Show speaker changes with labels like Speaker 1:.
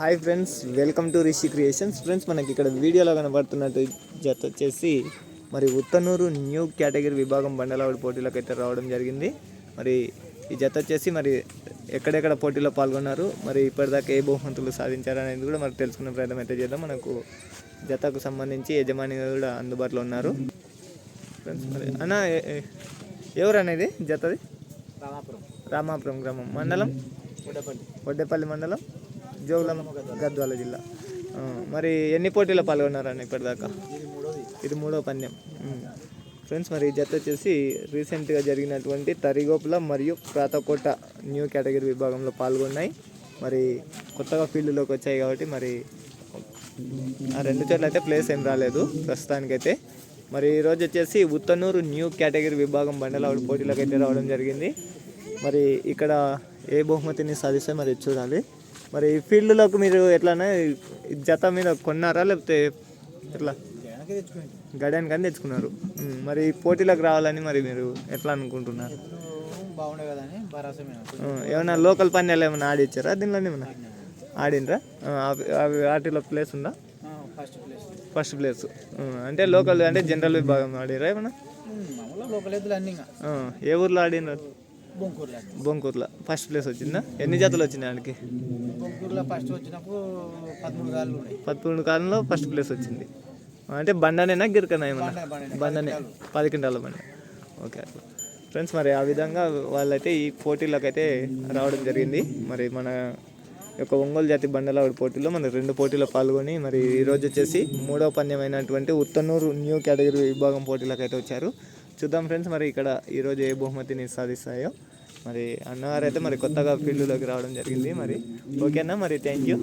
Speaker 1: Hi friends welcome to Rishi creations. Friends మనకి ఇక్కడ వీడియోలో కనబడుతున్నట్టు జత వచ్చేసి మరి ఉత్తనూరు న్యూ కేటగిరీ విభాగం బండలావిడి పోటీలకు అయితే రావడం జరిగింది. మరి ఈ జత వచ్చేసి మరి ఎక్కడెక్కడ పోటీలో పాల్గొన్నారు మరి ఇప్పటిదాకా ఏ బహుమతులు సాధించారు అనేది కూడా మరి తెలుసుకునే ప్రయత్నం అయితే చేద్దాం. మనకు జతకు సంబంధించి యజమాని కూడా అందుబాటులో ఉన్నారు. ఫ్రెండ్స్ మరి అన్న ఎవరు అనేది జతది?
Speaker 2: రామాపురం.
Speaker 1: రామాపురం గ్రామం. మండలం?
Speaker 2: గుడ్డపల్లి
Speaker 1: వడ్డేపల్లి మండలం? జోగులమ్మ గద్వాల జిల్లా మరి ఎన్ని పోటీలో పాల్గొన్నారని ఇప్పటిదాకా?
Speaker 2: ఇది
Speaker 1: ఇది మూడో పందెం. ఫ్రెండ్స్ మరి జత వచ్చేసి రీసెంట్గా జరిగినటువంటి తరిగోపుల మరియు ప్రాతకోట న్యూ కేటగిరీ విభాగంలో పాల్గొన్నాయి. మరి కొత్తగా ఫీల్డ్లోకి వచ్చాయి కాబట్టి మరి ఆ రెండు చోట్ల అయితే ప్లేస్ ఏం రాలేదు ప్రస్తుతానికైతే. మరి ఈరోజు వచ్చేసి ఉత్తనూరు న్యూ కేటగిరీ విభాగం బండలావిడ పోటీలకు అయితే రావడం జరిగింది. మరి ఇక్కడ ఏ బహుమతిని సాధిస్తే మరి చూడాలి. మరి ఈ ఫీల్డ్లోకి మీరు ఎట్లానే జత మీద కొన్నారా? లేకపోతే ఎట్లా?
Speaker 2: జగన్కి తెచ్చుకోండి
Speaker 1: గడియాన్ కానీ తెచ్చుకున్నారు మరి పోటీలకు రావాలని మరి మీరు ఎట్లా అనుకుంటున్నారు?
Speaker 2: అని
Speaker 1: ఏమైనా లోకల్ పందాలు ఏమైనా ఆడిచ్చారా? దీనిలో ఏమైనా ఆడిండ్రా ఆ, అవి- వాటిలో ప్లేస్ ఉందా?
Speaker 2: First place.
Speaker 1: First place. అంటే లోకల్ అంటే జనరల్ విభాగం ఆడిరా ఏమన్నా? ఏ ఊర్లో ఆడినారు?
Speaker 2: బొంకూరులో.
Speaker 1: ఫస్ట్ ప్లేస్ వచ్చిందా? ఎన్ని జతలు వచ్చినాయి ఆడికి?
Speaker 2: బొంకూరులో ఫస్ట్ వచ్చినప్పుడు పదమూడు
Speaker 1: పదకొండు కాలంలో ఫస్ట్ ప్లేస్ వచ్చింది. అంటే బండనేనా గిరికనా ఏమన్నా? బండనే, పది క్వింటాల బండి. ఓకే. అట్లా ఫ్రెండ్స్ మరి ఆ విధంగా వాళ్ళైతే ఈ పోటీలకు అయితే రావడం జరిగింది. మరి మన యొక్క ఒంగోలు జాతి బండలావిడ పోటీలో మన రెండు పోటీలో పాల్గొని మరి ఈరోజు వచ్చేసి మూడవ పందెమైనటువంటి ఉత్తనూరు న్యూ కేటగిరీ విభాగం పోటీలకు అయితే వచ్చారు. చూద్దాం ఫ్రెండ్స్ మరి ఇక్కడ ఈరోజు ఏ బహుమతిని సాధిస్తాయో. మరి అన్నగారు అయితే మరి కొత్తగా ఫీల్డ్లోకి రావడం జరిగింది. మరి ఓకేనా? మరి థ్యాంక్ యూ.